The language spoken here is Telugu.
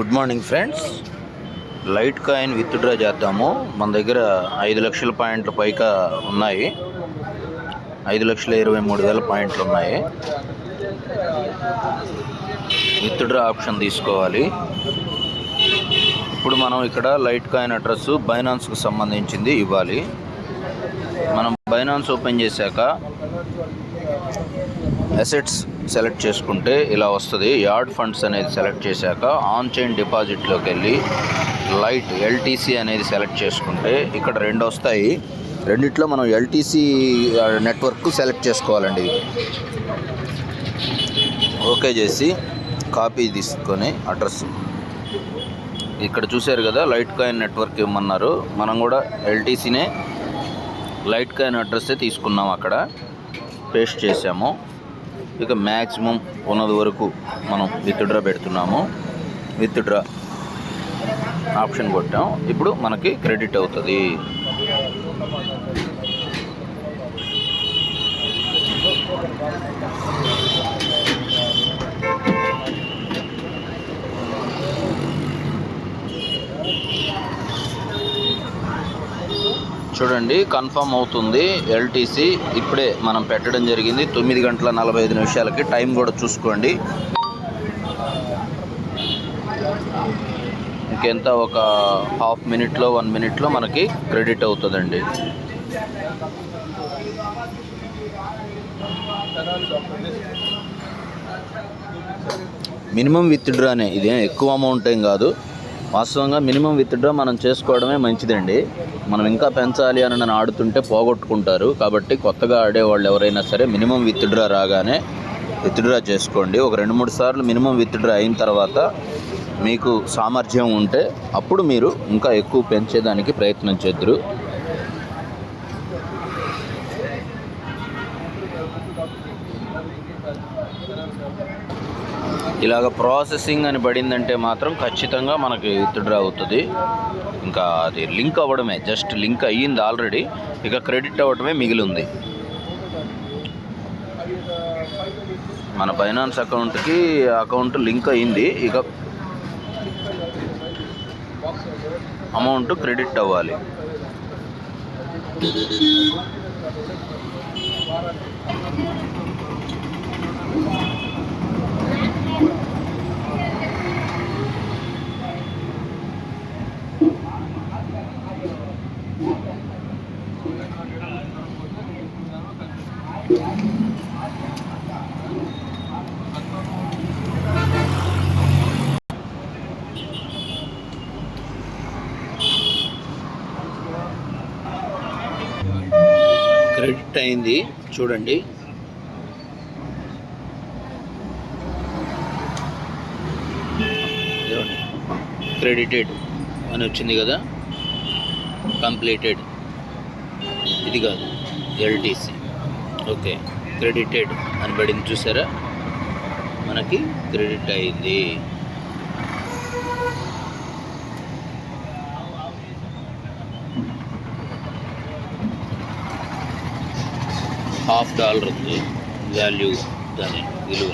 Good morning friends. Litecoin withdraw చేద్దాము. మన దగ్గర ఐదు లక్షల పాయింట్లు పైగా ఉన్నాయి. ఐదు లక్షల ఇరవై మూడు వేల పాయింట్లు ఉన్నాయి. విత్డ్రా ఆప్షన్ తీసుకోవాలి. ఇప్పుడు మనం ఇక్కడ లైట్ కాయిన్ అడ్రస్ బైనాన్స్కి సంబంధించింది ఇవ్వాలి. మనం బైనాన్స్ ఓపెన్ చేశాక అసెట్స్ సెలెక్ట్ చేసుకుంటే ఇలా వస్తుంది. యార్డ్ ఫండ్స్ అనేది సెలెక్ట్ చేశాక ఆన్ చైన్ డిపాజిట్లోకి వెళ్ళి లైట్ ఎల్టీసీ అనేది సెలెక్ట్ చేసుకుంటే ఇక్కడ రెండు వస్తాయి. రెండిట్లో మనం ఎల్టీసీ నెట్వర్క్ సెలెక్ట్ చేసుకోవాలండి. ఓకే చేసి కాపీ తీసుకొని అడ్రస్ ఇక్కడ చూశారు కదా లైట్ కాయిన్ నెట్వర్క్ ఇవ్వమన్నారు. మనం కూడా ఎల్టీసీనే లైట్ కాయిన్ అడ్రస్సే తీసుకున్నాం అక్కడ. పేస్ట్ చేసాము. ఇక మ్యాక్సిమం ఉన్నది వరకు మనం విత్డ్రా పెడుతున్నాము. విత్డ్రా ఆప్షన్ కొట్టాం. ఇప్పుడు మనకి క్రెడిట్ అవుతుంది. చూడండి కన్ఫర్మ్ అవుతుంది. ఎల్టీసీ ఇప్పుడే మనం పెట్టడం జరిగింది. తొమ్మిది గంటల నలభై ఐదు నిమిషాలకి టైం కూడా చూసుకోండి. ఇంకెంత ఒక హాఫ్ మినిట్లో వన్ మినిట్లో మనకి క్రెడిట్ అవుతుందండి. మినిమం విత్డ్రానే ఇదేం ఎక్కువ అమౌంట్ ఏం కాదు. వాస్తవంగా మినిమం విత్డ్రా మనం చేసుకోవడమే మంచిదండి. మనం ఇంకా పెంచాలి అని నన్ను ఆడుతుంటే పోగొట్టుకుంటారు. కాబట్టి కొత్తగా ఆడేవాళ్ళు ఎవరైనా సరే మినిమం విత్డ్రా రాగానే విత్డ్రా చేసుకోండి. ఒక రెండు మూడు సార్లు మినిమం విత్డ్రా అయిన తర్వాత మీకు సామర్థ్యం ఉంటే అప్పుడు మీరు ఇంకా ఎక్కువ పెంచేదానికి ప్రయత్నం చేద్దరు. ఇలాగ ప్రాసెసింగ్ అని పడిందంటే మాత్రం ఖచ్చితంగా మనకి విత్డ్రా అవుతుంది. ఇంకా అది లింక్ అవ్వడమే జస్ట్ లింక్ అయ్యింది ఆల్రెడీ ఇక క్రెడిట్ అవ్వడమే మిగిలి ఉంది మన ఫైనాన్స్ అకౌంట్కి అకౌంట్ లింక్ అయ్యింది. ఇక అమౌంట్ క్రెడిట్ అవ్వాలి. క్రెడిట్ అయింది. చూడండి. క్రెడిటెడ్ అని వచ్చింది కదా. కంప్లీటెడ్ ఇది కాదు. ఎల్టీసీ ఓకే క్రెడిటెడ్ అని పడింది చూసారా? మనకి క్రెడిట్ అయింది. హాఫ్ డాలర్ ఉంది వాల్యూ దాని విలువ.